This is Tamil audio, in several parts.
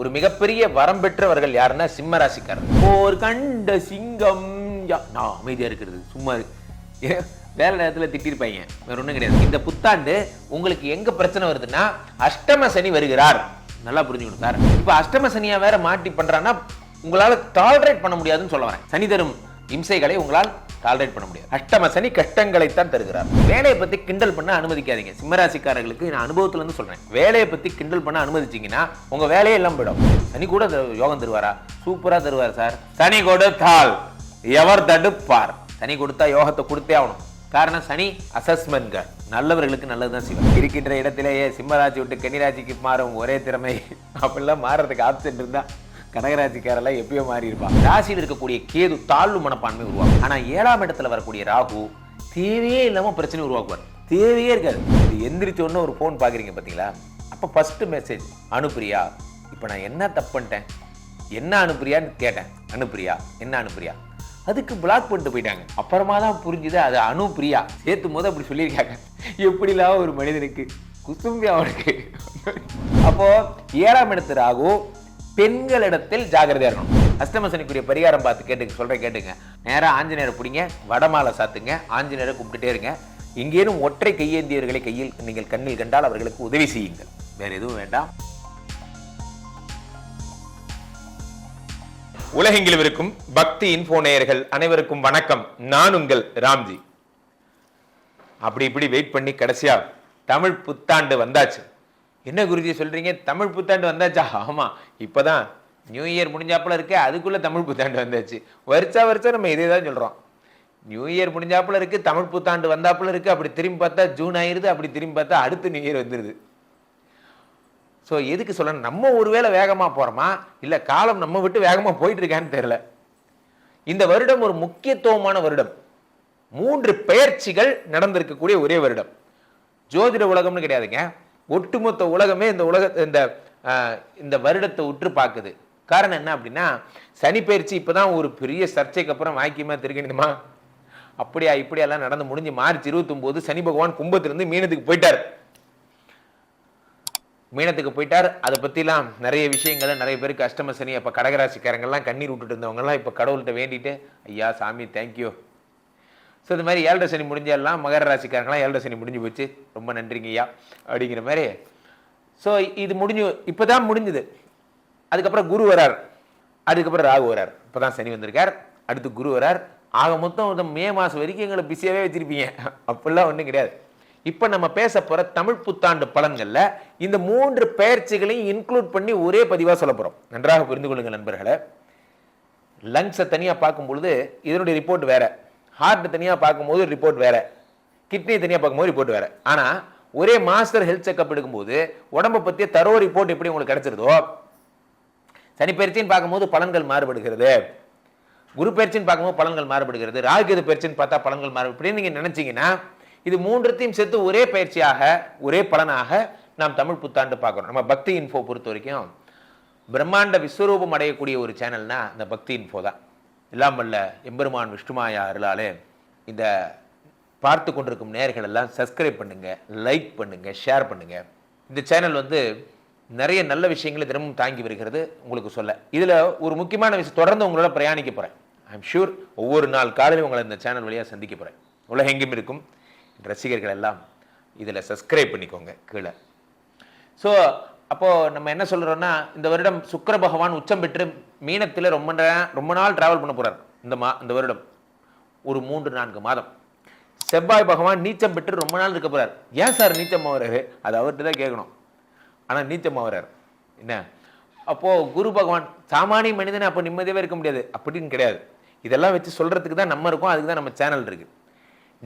ஒரு மிகப்பெரிய வரம் பெற்றவர்கள் யாருன்னா சிம்ம ராசிக்காரர் போர் கண்ட சிங்கம். நான் அமைதியா இருக்கிறது சும்மா இரு. வேலை நேரத்தில் திட்டிருப்பாங்க. வேற ஒன்றும் கிடையாது. இந்த புத்தாண்டு உங்களுக்கு எங்க பிரச்சனை வருதுன்னா அஷ்டம சனி வருகிறார். நல்லா புரிஞ்சுக்கணும் சார். இப்போ அஷ்டம சனியா வேற மாட்டி பண்றான்னா உங்களால டாலரேட் பண்ண முடியாதுன்னு சொல்ல வரேன். சனி தரும் இம்சைகளை உங்களால் டாலரேட் பண்ண முடியாது. அஷ்டம சனி கஷ்டங்களைத்தான் தருகிறார். வேலையை பத்தி கிண்டல் பண்ண அனுமதிக்காதீங்க. சிம்மராசிக்காரர்களுக்கு நான் அனுபவத்துல இருந்து சொல்றேன். வேலையை பத்தி கிண்டல் பண்ண அனுமதிச்சீங்கன்னா உங்க வேலையே எல்லாம் போயிடும். சனி கூட யோகம் தருவாரா? சூப்பரா தருவார் சார். சனி கொடுத்தால் எவர் தடுப்பார்? சனி கொடுத்தா யோகத்தை கொடுத்தே ஆகணும். காரணம் சனி அசஸ்மெண்ட்கள் நல்லவர்களுக்கு நல்லதுதான் செய்வார். இருக்கின்ற இடத்திலேயே சிம்மராசி விட்டு கன்னிராசிக்கு மாறும் ஒரே திறமை. அப்படிலாம் மாறுறதுக்கு ஆப்ஷன் இருந்தால் கடகராசிக்காரெல்லாம் எப்பயோ மாறி இருப்பான் ராசியில் இருக்கக்கூடிய கேது தாழ்வு மனப்பான்மை உருவாகும். ஆனால் ஏழாம் இடத்துல வரக்கூடிய ராகு தேவையே இல்லாமல் பிரச்சனை உருவாக்குவார். தேவையே இருக்காது. இது எந்திரிச்சோன்னு ஒரு ஃபோன் பார்க்குறீங்க பார்த்தீங்களா அப்போ ஃபஸ்ட்டு மெசேஜ் அனுப்புறியா இப்போ நான் என்ன தப்பு பண்ணிட்டேன்? என்ன அனுப்புறியான்னு கேட்டேன். அனுப்புறியா என்ன அனுப்புறியா அதுக்கு பிளாக் பண்ணிட்டு போயிட்டாங்க. அப்புறமா தான் புரிஞ்சுது அது அனுப்பிரியா? சேர்த்தும் போது அப்படி சொல்லியிருக்காங்க. எப்படிலாம் ஒரு மனிதனுக்கு குசும்பி அவனுக்கு? அப்போ ஏழாம் இடத்து ராகு பெண்களிடத்தில் ஜாகிரதையாக இருக்கணும். அஷ்டமசனிக்குரிய பரிகாரம் பார்த்து கேட்டுங்க சொல்றேன் கேட்டுங்க. நேரா ஆஞ்சநேயரை பிடிங்க வடமாலை சாத்துங்க ஆஞ்சநேயரை கும்பிட்டுட்டே இருங்க. இங்கேனும் ஒற்றை கையேந்தியர்களை கையில் நீங்கள் கண்ணில் கண்டால் அவர்களுக்கு உதவி செய்யுங்கள். வேற எதுவும் வேண்டாம். உலகெங்கிலும் இருக்கும் பக்தி இன்ஃபோ நேயர்கள் அனைவருக்கும் வணக்கம். நான் உங்கள் ராம்ஜி. அப்படி இப்படி வெயிட் பண்ணி கடைசியா தமிழ் புத்தாண்டு வந்தாச்சு. என்ன குருஜி சொல்றீங்க? தமிழ் புத்தாண்டு வந்தாச்சா? ஆமா. இப்பதான் நியூ இயர் முடிஞ்சாப்புல இருக்கு அதுக்குள்ள தமிழ் புத்தாண்டு வந்தாச்சு. வருஷா வருஷம் நம்ம இதே தான் சொல்றோம். நியூ இயர் முடிஞ்சாப்புல இருக்கு தமிழ் புத்தாண்டு வந்தாப்புல இருக்கு அப்படி திரும்பி பார்த்தா ஜூன் ஆயிருது அப்படி திரும்பி பார்த்தா அடுத்து நியூ இயர் வந்துருது. ஸோ எதுக்கு சொல்லணும்? நம்ம ஒருவேளை வேகமாக போகிறோமா இல்லை காலம் நம்ம விட்டு வேகமாக போயிட்டு இருக்கான்னு தெரியல. இந்த வருடம் ஒரு முக்கியத்துவமான வருடம். மூன்று பெயர்ச்சிகள் நடந்திருக்கக்கூடிய ஒரே வருடம். ஜோதிட உலகம்னு கிடையாதுங்க. ஒட்டுமொத்த உலகமே இந்த உலக இந்த இந்த வருடத்தை உற்று பார்க்குது. காரணம் என்ன அப்படின்னா சனி பயிற்சி இப்பதான் ஒரு பெரிய சர்ச்சைக்கு அப்புறம் வாக்கியமா திருக்கணுமா அப்படியா இப்படியெல்லாம் நடந்து முடிஞ்சு மார்ச் இருபத்தொம்போது சனி பகவான் கும்பத்திலிருந்து மீனத்துக்கு போயிட்டார். மீனத்துக்கு போயிட்டார். அதை பற்றிலாம் நிறைய விஷயங்களை நிறைய பேருக்கு அஷ்டம சனி அப்போ கடகராசிக்காரங்கள்லாம் கண்ணீர் விட்டுட்டு இருந்தவங்கலாம் இப்போ கடவுள்கிட்ட வேண்டிட்டு ஐயா சாமி தேங்க்யூ ஸோ இந்த மாதிரி ஏழரை சனி முடிஞ்ச மகர ராசிக்காரங்களாம் ஏழரை சனி முடிஞ்சு போச்சு. ரொம்ப நன்றிங்கய்யா அப்படிங்கிற மாதிரி. ஸோ இது முடிஞ்சு இப்போ தான் முடிஞ்சுது. அதுக்கப்புறம் குரு வரார். அதுக்கப்புறம் ராகு வரார். இப்போ தான் சனி வந்திருக்கார். அடுத்து குரு வரார். ஆக மொத்தம் மே மாதம் வரைக்கும் எங்களை பிஸியாகவே வச்சிருப்பீங்க. அப்படிலாம் ஒன்றும் கிடையாது. இப்போ நம்ம பேச போகிற தமிழ் புத்தாண்டு பலன்களில் இந்த மூன்று பெயர்ச்சிகளையும் இன்க்ளூட் பண்ணி ஒரே பதிவாக சொல்ல போகிறோம் நன்றாக புரிந்து கொள்ளுங்கள் நண்பர்களை. லங்ஸை தனியாக பார்க்கும் பொழுது இதனுடைய ரிப்போர்ட் வேற. ஹார்ட் தனியாக பார்க்கும்போது ரிப்போர்ட் வேற. கிட்னி தனியாக பார்க்கும்போது ரிப்போர்ட் வேற. ஆனால் ஒரே மாஸ்டர் ஹெல்த் செக்அப் எடுக்கும்போது உடம்பை பற்றிய தரோ ரிப்போர்ட் எப்படி உங்களுக்கு கிடைச்சிருதோ சனிப்பயிற்சின்னு பார்க்கும்போது பலன்கள் மாறுபடுகிறது. குரு பயிற்சின்னு பார்க்கும்போது பலன்கள் மாறுபடுகிறது. ராகுகேது பயிற்சின்னு பார்த்தா பலன்கள் மாறு இப்படின்னு நீங்கள் நினச்சிங்கன்னா இது மூன்றத்தையும் சேர்த்து ஒரே பயிற்சியாக ஒரே பலனாக நாம் தமிழ் புத்தாண்டு பார்க்குறோம் நம்ம பக்தி இன்ஃபோ பொறுத்த வரைக்கும் பிரம்மாண்ட விஸ்வரூபம் அடையக்கூடிய ஒரு சேனல்னா அந்த பக்தி இன்ஃபோ தான். எல்லாம் வல்ல எம்பெருமான் விஷ்ணுமாயா அருளாலே இந்த பார்த்து கொண்டிருக்கும் நேர்கள் எல்லாம் சப்ஸ்கிரைப் பண்ணுங்கள் லைக் பண்ணுங்கள் ஷேர் பண்ணுங்கள் இந்த சேனல் வந்து நிறைய நல்ல விஷயங்களை தினமும் தாங்கி வருகிறது உங்களுக்கு சொல்ல. இதில் ஒரு முக்கியமான விஷயம் தொடர்ந்து உங்களோட பிரயாணிக்க போகிறேன் ஐம் ஷூர் ஒவ்வொரு நாள் காலையிலும் உங்களை இந்த சேனல் வழியாக சந்திக்க போறேன். உலகெங்கும் இருக்கும். ரசிகர்கள் எல்லாம் இதில் சப்ஸ்கிரைப் பண்ணிக்கோங்க கீழே. ஸோ அப்போது நம்ம என்ன சொல்கிறோன்னா இந்த வருடம் சுக்கர பகவான் உச்சம் பெற்று மீனத்தில் ரொம்ப ரொம்ப நாள் டிராவல் பண்ண போகிறார் இந்த மா இந்த வருடம். ஒரு மூன்று நான்கு மாதம். செவ்வாய் பகவான் நீச்சம் பெற்று ரொம்ப நாள் இருக்க போகிறார் ஏன் சார் நீச்சம் ஆகிறாரு அது அவர்கிட்ட தான் கேட்கணும். ஆனால் நீச்சம் ஆகிறார் என்ன? அப்போது குரு பகவான் சாமானிய மனிதனை அப்போ நிம்மதியாகவே இருக்க முடியாது. அப்படின்னு கிடையாது. இதெல்லாம் வச்சு சொல்றதுக்கு தான் நம்ம இருக்கோம். அதுக்கு தான் நம்ம சேனல் இருக்கு.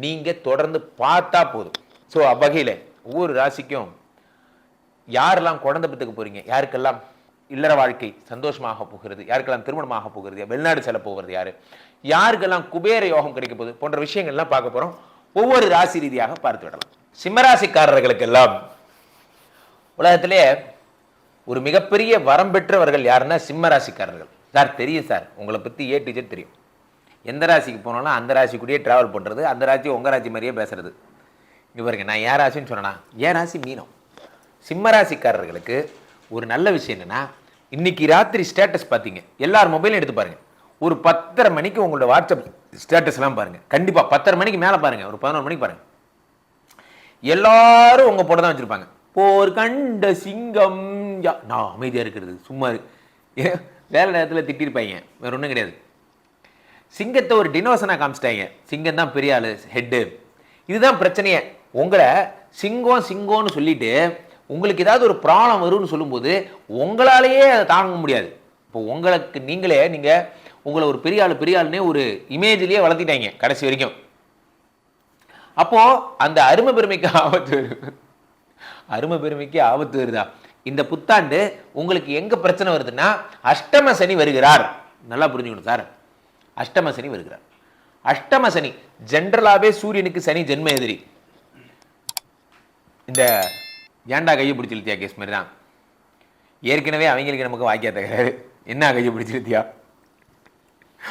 நீங்க தொடர்ந்து பார்த்தா போதும். ஸோ அவ்வகையில் ஒவ்வொரு ராசிக்கும் யாரெல்லாம் குழந்தை பெற்றுக்க போறீங்க? யாருக்கெல்லாம்? இல்லற வாழ்க்கை சந்தோஷமாக போகிறது யாருக்கெல்லாம் திருமணமாக போகிறது வெளிநாடு செல்ல போகிறது யாரு? யாருக்கெல்லாம் குபேர யோகம் கிடைக்க போகுது போன்ற விஷயங்கள்லாம் பார்க்க போறோம். ஒவ்வொரு ராசி ரீதியாக பார்த்து விடலாம். சிம்மராசிக்காரர்களுக்கெல்லாம் உலகத்திலே ஒரு மிகப்பெரிய வரம் பெற்றவர்கள் யாருன்னா சிம்மராசிக்காரர்கள். சார் தெரியும் சார். உங்களை பற்றி ஏ டீச்சர் தெரியும். எந்த ராசிக்கு போனாலும் அந்த ராசி கூடயே ட்ராவல் பண்ணுறது அந்த ராசி உங்கள் ராசி மாதிரியே பேசுறது. இவருங்க பாருங்க நான் ஏன் ராசின்னு சொன்னேன்னா ஏன் ராசி மீனம்? சிம்மராசிக்காரர்களுக்கு ஒரு நல்ல விஷயம் என்னென்னா இன்னைக்கு ராத்திரி ஸ்டேட்டஸ் பார்த்தீங்க எல்லார் மொபைலும் எடுத்து பாருங்க. ஒரு பத்தரை மணிக்கு உங்களோட வாட்ஸ்அப் ஸ்டேட்டஸ்லாம் பாருங்க. கண்டிப்பா பத்தரை மணிக்கு மேலே பாருங்க. ஒரு பதினோரு மணிக்கு பாருங்க. எல்லாரும் உங்க போட தான் வச்சிருப்பாங்க. போர் கண்ட சிங்கம். நான் அமைதியா இருக்கிறது. சும்மா வேலை நேரத்தில் திட்டிருப்பாங்க வேற ஒன்றும் கிடையாது. சிங்கத்தை ஒரு டினோசனா காமிச்சிட்டாங்க சிங்கம் தான் பெரிய ஆளு ஹெட்டு இதுதான் பிரச்சனையே. உங்களை சிங்கம் சிங்கம்னு சொல்லிட்டு உங்களுக்கு ஏதாவது ஒரு பிராணம் வரும்னு சொல்லும்போது உங்களாலேயே அதை தாங்க முடியாது. இப்போ உங்களுக்கு நீங்களே நீங்கள் உங்களை ஒரு பெரிய ஆள் பெரிய ஆளுனே ஒரு இமேஜ்லேயே வளர்த்திட்டாங்க கடைசி வரைக்கும். அப்போது அந்த அருமை பெருமைக்கு ஆபத்து வருது. அருமை பெருமைக்கு ஆபத்து வருதா? இந்த புத்தாண்டு உங்களுக்கு எங்கே பிரச்சனை வருதுன்னா அஷ்டம சனி வருகிறார். நல்லா புரிஞ்சுக்கணும் சார். அஷ்டம சனி வருகிறார். அஷ்டம சனி ஜென்ரலாகவே சூரியனுக்கு சனி ஜென்ம எதிரி. இந்த ஏன்டா கையை பிடிச்சி இழுத்தியா கேஸ் மாதிரி தான்? ஏற்கனவே அவங்களுக்கு நமக்கு வாக்கியா தகராறு. என்ன கையை பிடிச்சி இழுத்தியா?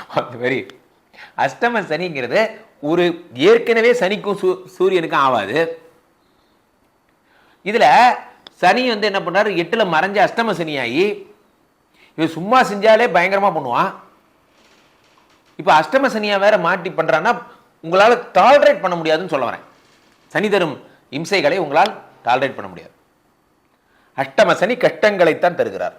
அந்த மாதிரி. அஷ்டம சனிங்கிறது ஒரு ஏற்கனவே சனிக்கும் சூ- சூரியனுக்கும் ஆகாது இதுல சனி வந்து என்ன பண்ணுறாரு எட்டுல மறைஞ்ச அஷ்டம சனியாகி இவன் சும்மா செஞ்சாலே பயங்கரமா பண்ணுவான். இப்போ அஷ்டம சனியா வேற மாட்டி பண்றான்னா உங்களால டாலரேட் பண்ண முடியாதுன்னு சொல்ல வரேன். சனி தரும் இம்சைகளை உங்களால் டாலரேட் பண்ண முடியாது. அஷ்டம சனி கஷ்டங்களைத்தான் தருகிறார்.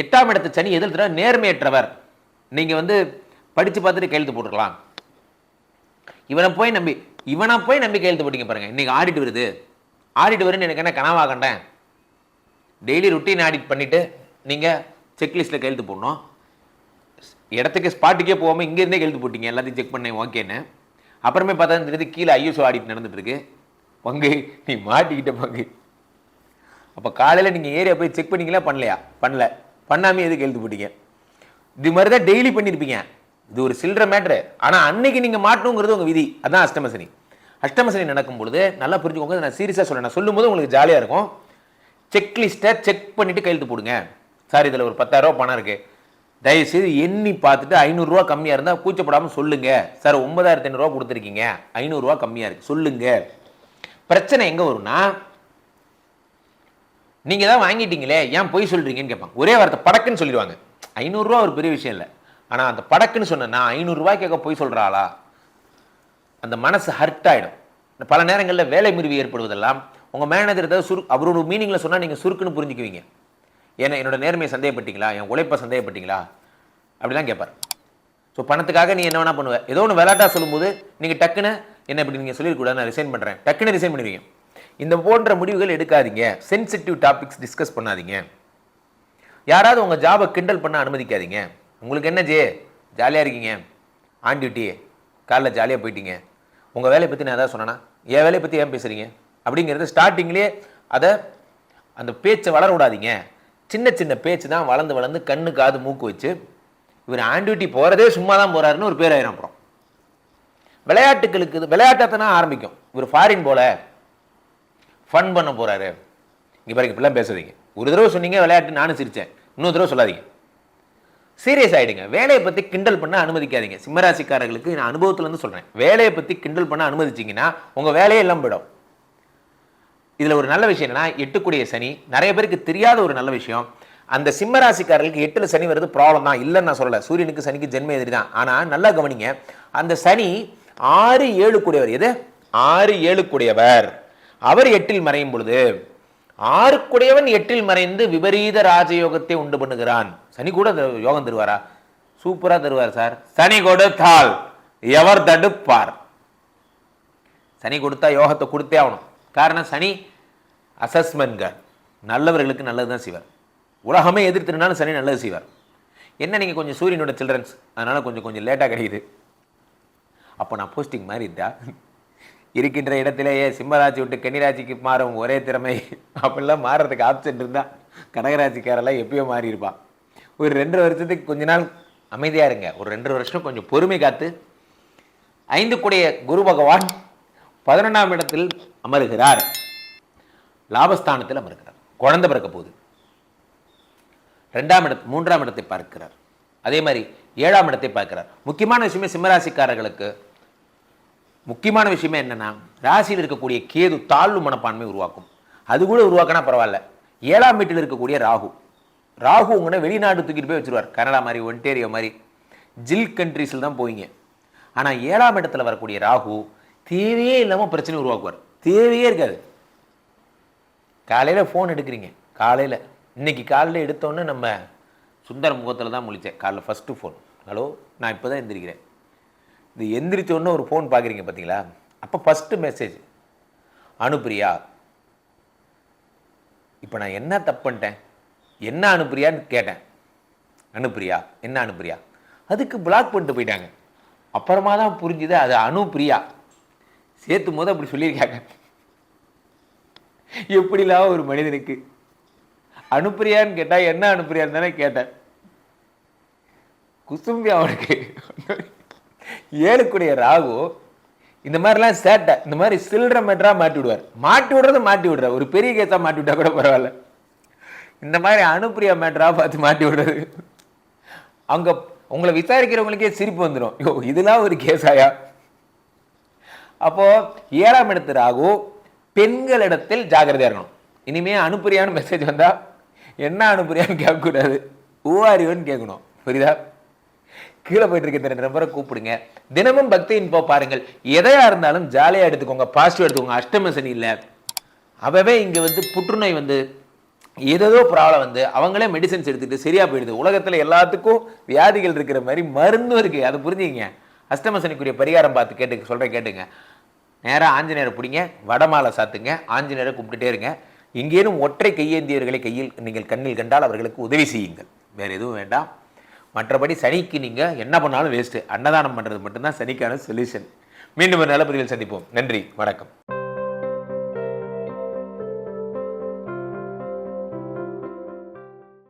எட்டாம் இடத்து சனி எதில் நேர்மையற்றவர். நீங்கள் வந்து படித்து பார்த்துட்டு கையெழுத்து போட்டுக்கலாம் இவனை போய் நம்பி இவனை போய் நம்பி கையெழுத்து போட்டிங்க பாருங்க. இன்றைக்கி ஆடிட் வருது. ஆடிட் வருன்னு எனக்கு என்ன கனவாக கண்டேன்? டெய்லி ருட்டீன் ஆடிட் பண்ணிவிட்டு நீங்கள் செக்லிஸ்ட்டில் கையெழுத்து போடணும். இடத்துக்கு ஸ்பாட்டுக்கே போகாமல் இங்கேருந்தே கையெழுத்து போட்டீங்க. எல்லாத்தையும் செக் பண்ணேன் ஓகேன்னு அப்புறமே பார்த்தா தெரியுது கீழே ஐஎஸ்ஓ ஆடிட் நடந்துட்டு இருக்கு பங்கு நீ மாட்டிக்கிட்ட பங்கு. அப்போ காலையில் நீங்கள் ஏரியா போய் செக் பண்ணீங்களா? பண்ணலையா? பண்ணல. பண்ணாமே எதுக்கு எழுத்து போட்டீங்க இது மாதிரி தான் டெய்லி பண்ணியிருப்பீங்க இது ஒரு சில்லற மேட்ரு ஆனால் அன்னைக்கு நீங்கள் மாட்டணுங்கிறது உங்கள் விதி. அதான் அஷ்டமசனி. அஷ்டமசனி நடக்கும் பொழுது நல்லா புரிஞ்சுக்கோங்க. நான் சீரியஸாக சொல்கிறேன் நான் சொல்லும்போது உங்களுக்கு ஜாலியாக இருக்கும். செக்லிஸ்ட்டை செக் பண்ணிவிட்டு கையெழுத்து போடுங்க. சார் இதில் ஒரு பத்தாயிரரூபா பணம் இருக்குது தயவுசெய்து எண்ணி பார்த்துட்டு ஐநூறுரூவா கம்மியாக இருந்தால் கூச்சப்படாமல் சொல்லுங்கள் சார் ஒன்பதாயிரத்தி ஐநூறுரூவா கொடுத்துருக்கீங்க. ஐநூறுரூவா கம்மியாக இருக்கு. சொல்லுங்க. பிரச்சனை எங்கே வரும்னா நீங்கள் தான் வாங்கிட்டீங்களே ஏன் பொய் சொல்கிறீங்கன்னு கேட்பாங்க. ஒரே வார்த்தை படக்குன்னு சொல்லிடுவாங்க. ஐநூறுரூவா ஒரு பெரிய விஷயம் இல்லை. ஆனால் அந்த படக்குன்னு சொன்ன நான் ஐநூறுரூவா கேட்க பொய் சொல்கிறாளா அந்த மனசு ஹர்ட் ஆகிடும் பல நேரங்களில் வேலை முறிவு ஏற்படுவதெல்லாம் உங்கள் மேனேஜர் ஏதாவது சுரு அவரோட மீனிங்கில் சொன்னால் நீங்கள் சுருக்குன்னு புரிஞ்சுக்குவீங்க. என்ன என்னோட நேர்மையை சந்தேகப்பட்டீங்களா? என் உழைப்பை சந்தேகப்பட்டீங்களா? அப்படிலாம் கேட்பார். ஸோ பணத்துக்காக நீ என்ன வேணா பண்ணுவ. ஏதோ ஒன்று விளாட்டாக சொல்லும்போது நீங்கள் டக்குன்னு என்ன இப்படி நீங்கள் சொல்லிருக்கூடாது நான் ரிசைன் பண்ணுறேன் டக்குன்னு ரிசைன் பண்ணுவீங்க இந்த போன்ற முடிவுகள் எடுக்காதீங்க. சென்சிட்டிவ் டாபிக்ஸ் டிஸ்கஸ் பண்ணாதீங்க. யாராவது உங்கள் ஜாபை கிண்டல் பண்ண அனுமதிக்காதீங்க. உங்களுக்கு என்ன ஜே? ஜாலியாக இருக்கீங்க. ஆன் டியூட்டி காலைல ஜாலியாக போயிட்டீங்க. உங்கள் வேலையை பற்றி நான் ஏதாவது சொன்னேன்னா என் வேலையை பற்றி ஏன் பேசுகிறீங்க அப்படிங்கிறது ஸ்டார்டிங்லேயே அதை அந்த பேச்சை வளர விடாதீங்க. சின்ன சின்ன பேச்சு தான் வளர்ந்து வளர்ந்து கண்ணு காது மூக்கு வச்சு இவர் ஆண்டியூட்டி போகிறதே சும்மா தான் போகிறாருன்னு ஒரு பேர் ஆயிரம் அப்புறம். விளையாட்டுகளுக்கு இது விளையாட்டத்தை ஆரம்பிக்கும். இவர் ஃபாரின் போல ஃபன் பண்ண போகிறாரு இங்கே பாருங்க இப்படிலாம் பேசுறீங்க ஒரு தடவை சொன்னீங்க விளையாட்டு நானும் சிரித்தேன் இன்னொரு தடவை சொல்லாதீங்க. சீரியஸ் ஆகிடுங்க வேலையை பற்றி கிண்டல் பண்ண அனுமதிக்காதீங்க. சிம்மராசிக்காரர்களுக்கு நான் அனுபவத்துலேருந்து சொல்கிறேன் வேலையை பற்றி கிண்டல் பண்ண அனுமதிச்சிங்கன்னா உங்கள் வேலையே எல்லாம் போயிடும். இதுல ஒரு நல்ல விஷயம் என்னன்னா எட்டுக்குடிய சனி நிறைய பேருக்கு தெரியாத ஒரு நல்ல விஷயம். அந்த சிம்மராசிக்காரர்களுக்கு எட்டுல சனி வருது ப்ராப்ளம் தான். இல்லைன்னு நான் சொல்லல. சூரியனுக்கு சனிக்கு ஜென்ம எதிரி தான். ஆனா நல்லா கவனிங்க. அந்த சனி ஆறு ஏழு கூடியவர். எது? ஆறு ஏழு கூடியவர். அவர் எட்டில் மறையும் பொழுது ஆறுக்குடையவன் எட்டில் மறைந்து விபரீத ராஜயோகத்தை உண்டு பண்ணுகிறான். சனி கூட யோகம் தருவாரா? சூப்பரா தருவார் சார். சனி கொடுத்தால் எவர் தடுப்பார்? சனி கொடுத்தா யோகத்தை கொடுத்தே ஆகணும். காரணம் சனி அசஸ்மெண்ட் நல்லவர்களுக்கு நல்லது தான் செய்வார். உலகமே எதிர்த்துனாலும் சனி நல்லது செய்வார். என்ன நீங்கள் கொஞ்சம் சூரியனோட சில்ட்ரன்ஸ் அதனால் கொஞ்சம் கொஞ்சம் லேட்டாக கிடைக்குது. அப்போ நான் போஸ்டிங் மாதிரி இருந்தா இருக்கின்ற இடத்திலேயே சிம்மராசி விட்டு கன்னிராசிக்கு மாறும் ஒரே திறமை. அப்படிலாம் மாறுறதுக்கு ஆப்ஷன் இருந்தால் கடகராசிக்காரெல்லாம் எப்பயோ மாறி இருப்பான். ஒரு ரெண்டு வருஷத்துக்கு கொஞ்ச நாள் அமைதியாக இருங்க. ஒரு ரெண்டு வருஷம் கொஞ்சம் பொறுமை காத்து ஐந்து கூடிய குரு பகவான் பதினொன்றாம் இடத்தில் அமருகிறார். லாபஸ்தானத்தில் அமர்கிறார். குழந்தை பிறக்க போகுது. ரெண்டாம் இடத்து மூன்றாம் இடத்தை பார்க்கிறார். அதே மாதிரி ஏழாம் இடத்தை பார்க்கிறார். முக்கியமான விஷயமே சிம்மராசிக்காரர்களுக்கு முக்கியமான விஷயமே என்னன்னா ராசியில் இருக்கக்கூடிய கேது தாழ்வு மனப்பான்மை உருவாக்கும். அது கூட உருவாக்கினா பரவாயில்ல. ஏழாம் வீட்டில் இருக்கக்கூடிய ராகு. ராகு உங்களை வெளிநாடு தூக்கிட்டு போய் வச்சிருவார். கனடா மாதிரி ஒன்டேரியோ மாதிரி. ஜில் கண்ட்ரீஸில் தான் போவீங்க. ஆனால் ஏழாம் இடத்துல வரக்கூடிய ராகு தேவையே இல்லாமல் பிரச்சனை உருவாக்குவார். தேவையே இருக்காது. காலையில் ஃபோன் எடுக்கிறீங்க. காலையில். இன்னைக்கு காலையில் எடுத்தோன்னே நம்ம சுந்தர முகத்தில் தான் முழித்தேன் காலைல ஃபஸ்ட்டு ஃபோன் ஹலோ நான் இப்போ தான் எந்திரிக்கிறேன். இது எந்திரிச்ச உடனே ஒரு ஃபோன் பார்க்குறீங்க பார்த்தீங்களா அப்போ ஃபஸ்ட்டு மெசேஜ் அனுப்புறியா இப்போ நான் என்ன தப்பு பண்ணிட்டேன்? என்ன அனுப்புறியான்னு கேட்டேன். அனுப்புறியா என்ன அனுப்புறியா அதுக்கு பிளாக் பண்ணிட்டு போயிட்டாங்க. அப்புறமா தான் புரிஞ்சுது அது அனுப்பிரியா. சேர்த்தும் போது அப்படி சொல்லியிருக்காங்க. எப்படிலாம் ஒரு மனிதனுக்கு? அனுப்புறியான்னு கேட்டால் என்ன அனுப்புறியான்னு தானே கேட்டேன். குசும்பி அவனுக்கு. ஏழுக்குடைய ராகு இந்த மாதிரிலாம் சேட்டை இந்த மாதிரி சில்லற மேட்டரா மாட்டி விடுவார். மாட்டி விடுறது மாட்டி விடுற. ஒரு பெரிய கேஸாக மாட்டி விட்டா கூட பரவாயில்ல. இந்த மாதிரி அனுப்பிரியா மேட்ரா பார்த்து மாட்டி விடுறது. அங்கே உங்களை விசாரிக்கிறவங்களுக்கே சிரிப்பு வந்துடும் ஐயோ இதெல்லாம் ஒரு கேஸாயா அப்போ ஏழாம் இடத்து ராகு பெண்களிடத்தில் ஜாகிரதையாக இருக்கணும். இனிமே அனுப்புறியான்னு மெசேஜ் வந்தால் என்ன அனுப்புறியான்னு கேட்கக்கூடாது. ஊவாரியோன்னு கேட்கணும். புரியுதா? கீழே போயிட்டு இருக்க இந்த நம்பரை கூப்பிடுங்க. தினமும் பக்தி இன்போ பாருங்கள். எதையா இருந்தாலும் ஜாலியாக எடுத்துக்கோங்க பாசிட்டிவ் எடுத்துக்கோங்க. அஷ்டம சனி இல்லை. அவவே இங்கே வந்து புற்றுநோய் வந்து ஏதோ ப்ராப்ளம் வந்து அவங்களே மெடிசன்ஸ் எடுத்துகிட்டு சரியாக போயிடுது. உலகத்தில் எல்லாத்துக்கும் வியாதிகள் இருக்கிற மாதிரி மருந்தும் இருக்குது அதை புரிஞ்சுங்க அஷ்டம சனிக்குரிய பரிகாரம் பார்த்து கேட்டு சொல்கிறேன் கேட்டுங்க. நேராக ஆஞ்சநேயரை பிடிங்க வடமாலை சாத்துங்க ஆஞ்சநேயரை கும்பிட்டுட்டே இருங்க. இங்கேனும் ஒற்றை கையேந்தியவர்களை கையில் நீங்கள் கண்ணில் கண்டால் அவர்களுக்கு உதவி செய்யுங்கள். வேற எதுவும் வேண்டாம். மற்றபடி சனிக்கு நீங்கள் என்ன பண்ணாலும் வேஸ்ட்டு அன்னதானம் பண்ணுறது மட்டும்தான் சனிக்கான சொல்யூஷன் மீண்டும் ஒரு நல்ல பதிவில் சந்திப்போம். நன்றி வணக்கம்.